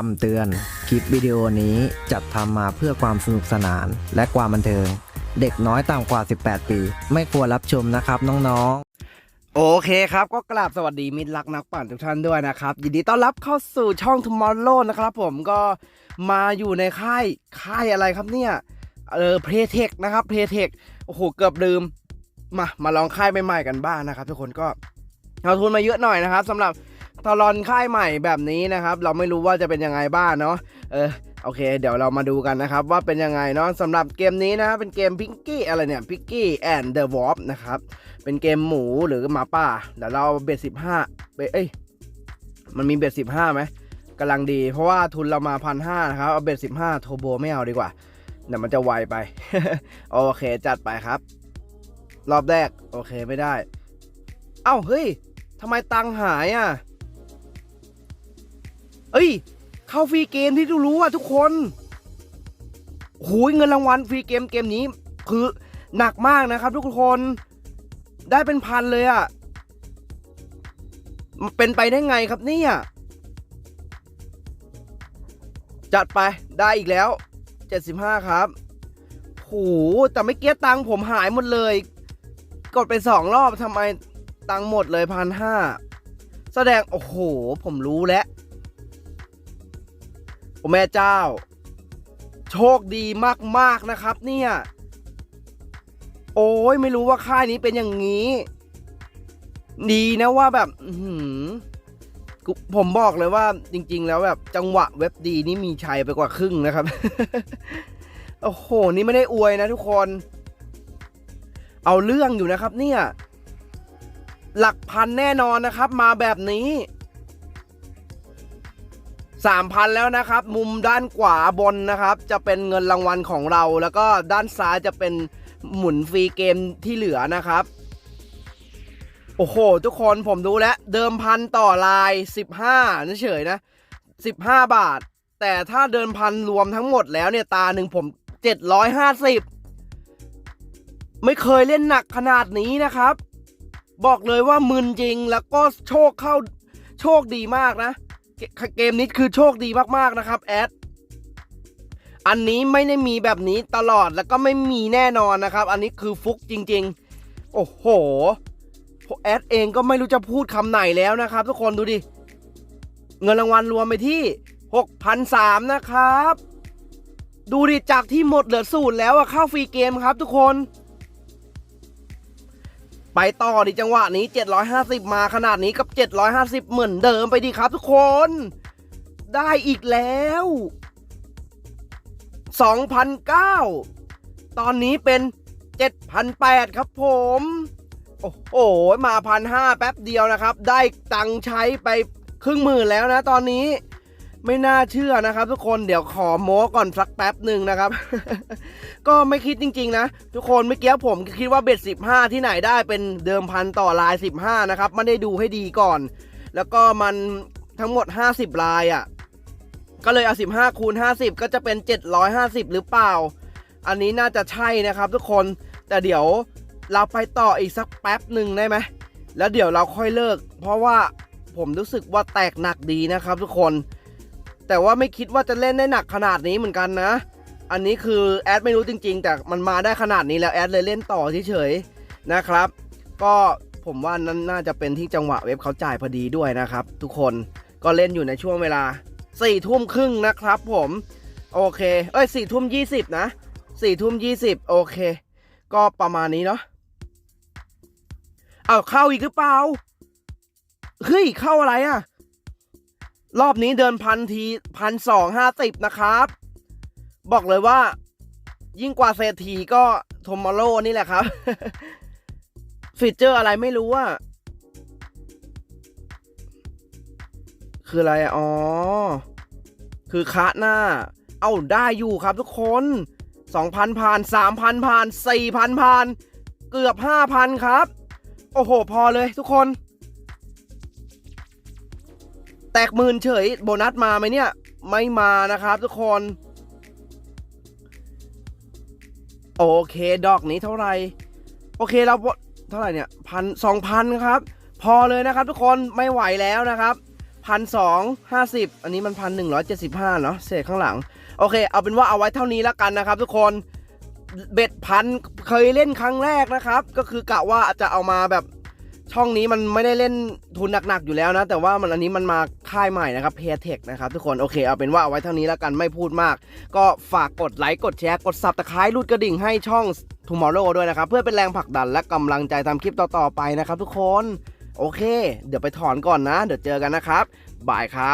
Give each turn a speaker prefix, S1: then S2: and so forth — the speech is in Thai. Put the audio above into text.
S1: คำเตือน คลิปวิดีโอนี้จัดทำมาเพื่อความสนุกสนานและความบันเทิง เด็กน้อยต่ำกว่า 18 ปี ไม่ควรรับชมนะครับน้องๆ โอเคครับก็กราบสวัสดีมิตรรักนักปั่นทุกท่านด้วยนะครับ ยินดีต้อนรับเข้าสู่ช่อง Tomorrow นะครับผมก็มาอยู่ในค่ายค่ายอะไรครับเนี่ย เออเพลเทคนะครับเพลเทคโอ้โหเกือบลืมมามาลองค่ายใหม่ๆกันบ้างนะครับ ทุกคนก็เอาทุนมาเยอะหน่อยนะครับสำหรับ ตลอนค่ายใหม่แบบนี้นะครับ เราไม่รู้ว่าจะเป็นยังไงบ้างเนาะเออโอเค เดี๋ยวเรามาดูกันนะครับ ว่าเป็นยังไงเนาะสำหรับเกมนี้นะเป็นเกมพิงกี้อะไรเนี่ยพิงกี้แอนด์เดอะวอร์นะครับ เป็นเกมหมูหรือหมาป่าเดี๋ยวเราเบ็ดสิบห้าเบเอ้ยมันมีเบ็ดสิบห้าไหมกำลังดี เพราะว่าทุนเรามาพันห้านะครับ เอาเบ็ดสิบห้าโทโบไม่เอาดีกว่าเดี๋ยวมันจะไวไป โอเคจัดไปครับ รอบแรก โอเคไม่ได้ เอ้าเฮ้ยทำไมตังค์หายอะ เอ้ย เข้าฟรีเกมที่ทุกรู้อะทุกคนโอ้ยเงินรางวัลฟรีเกมเกมนี้ คือหนักมากนะครับ ทุกคนได้เป็นพันเลยอะเป็นไปได้ไงครับเนี่ยจัดไปได้อีกแล้ว 75 ครับโหแต่ไม่เกี้ยตังค์ผมหายหมดเลย กดไปสองรอบทำไมตังค์หมดเลยพันห้าแสดง โอ้โห ผมรู้แล้ว โอ้แม่เจ้า โชคดีมากๆนะครับ เนี่ย โอ้ยไม่รู้ว่าค่ายนี้เป็นอย่างนี้ ดีนะว่าแบบหืผมบอกเลยว่าจริง ๆ แล้วแบบ จังหวะเว็บดีนี่มีชัยไปกว่าครึ่งนะครับ โอ้โห นี่ไม่ได้อวยนะทุกคน เอาเรื่องอยู่นะครับ เนี่ย หลักพันแน่นอนนะครับ มาแบบนี้ สามพันแล้วนะครับ มุมด้านขวาบนนะครับ จะเป็นเงินรางวัลของเรา แล้วก็ด้านซ้ายจะเป็นหมุนฟรีเกมที่เหลือนะครับ โอ้โห ทุกคนผมดูแล้วเดิมพันต่อลาย 15นะเฉยนะ 15 บาท แต่ถ้าเดิมพันรวมทั้งหมดแล้วเนี่ยตาหนึ่งผม 750 ไม่เคยเล่นหนักขนาดนี้นะครับ บอกเลยว่ามึนจริงแล้วก็โชคเข้าโชคดีมากนะ เกมนี้คือโชคดีมากๆนะครับแอดอันนี้ไม่ได้มีแบบนี้ตลอดแล้วก็ไม่มีแน่นอนนะครับ อันนี้คือฟุกจริง ๆ โอ้โหแอดเองก็ไม่รู้จะพูดคำไหนแล้วนะครับ ทุกคนดูดิ เงินรางวัลรวมไปที่6,300นะครับ ดูดิจากที่หมดเหลือศูนย์แล้วอะเข้าฟรีเกมครับทุกคน ไปต่อดิจังหวะนี้ 750 มาขนาดนี้กับ 750 เหมือนเดิมไปดีครับทุกคน ได้อีกแล้ว 2,009 ตอนนี้เป็น 7,008 ครับผม โอ้โห มาพันห้าแป๊บเดียวนะครับ ได้ตังใช้ไปครึ่งหมื่นแล้วนะตอนนี้ ไม่น่าเชื่อนะครับทุกคนเดี๋ยวขอโม้ก่อนสักแป๊บหนึ่งนะครับ ก็ไม่คิดจริง ๆ นะ ทุกคนเมื่อกี้ผมคิดว่าเบ็ดสิบห้าที่ไหนได้เป็นเดิมพันต่อลายสิบห้านะครับไม่ได้ดูให้ดีก่อน แล้วก็มันทั้งหมด 50 ลายอะ่ะ ก็เลยเอา 15 คูณ 50 ก็จะเป็น 750 หรือเปล่า อันนี้น่าจะใช่นะครับทุกคนแต่เดี๋ยวเราไปต่ออีกสักแป๊บหนึ่งได้ไหมแล้วเดี๋ยวเราค่อยเลิก เพราะว่าผมรู้สึกว่าแตกหนักดีนะครับทุกคน แต่ว่าไม่คิดว่าจะเล่นได้หนักขนาดนี้เหมือนกันนะ อันนี้คือแอดไม่รู้จริง ๆ แต่มันมาได้ขนาดนี้แล้วแอดเลยเล่นต่อเฉยๆนะครับ ก็ผมว่านั้นน่าจะเป็นที่จังหวะเว็บเขาจ่ายพอดีด้วยนะครับ ทุกคนก็เล่นอยู่ในช่วงเวลาสี่ทุ่มครึ่งนะครับผมโอเค เอ้ยสี่ทุ่มยี่สิบนะสี่ทุ่มยี่สิบโอเค ก็ประมาณนี้เนาะเอาเข้าอีกหรือเปล่า เฮ้ย เข้าอะไรอะ รอบนี้เดินพันทีพันสองห้าสิบนะครับ บอกเลยว่า ยิ่งกว่าเศรษฐีก็โทมอโ r นี่แหละครับฟีเจอร์อะไรไม่รู้อะคืออะไรอ๋อ คือคะหน้า เอาได้อยู่ครับทุกคน2,000ผ่าน3,000ผ่าน4,000ผ่าน เกือบ5,000ครับ โอ้โห พอเลยทุกคน แตกหมื่นเฉย โบนัสมาไหมเนี่ย ไม่มานะครับทุกคน โอเค ดอกนี้เท่าไหร่ โอเคเราเท่าไหร่เนี่ยพันสองพันครับ พอเลยนะครับทุกคนไม่ไหวแล้วนะครับพันสองห้าสิบอันนี้มันพันหนึ่งร้อยเจ็ดสิบห้าเนาะเศษข้างหลัง โอเค เอาเป็นว่าเอาไว้เท่านี้แล้วกันนะครับ ทุกคนเบ็ดพันเคยเล่นครั้งแรกนะครับ ก็คือกะว่าจะเอามาแบบ ช่องนี้มันไม่ได้เล่นทุนหนักๆอยู่แล้วนะ แต่ว่ามันอันนี้มันมาค่ายใหม่นะครับเพย์เทคนะครับทุกคนโอเคเอาเป็นว่าเอาไว้เท่านี้แล้วกันไม่พูดมาก ก็ฝากกดไลค์กดแชร์กดซับตะไคร้รูดกระดิ่งให้ช่อง Tomorrow ด้วยนะครับ เพื่อเป็นแรงผลักดันและกำลังใจทำคลิปต่อๆไปนะครับทุกคน โอเค เดี๋ยวไปถอนก่อนนะ เดี๋ยวเจอกันนะครับบายครับ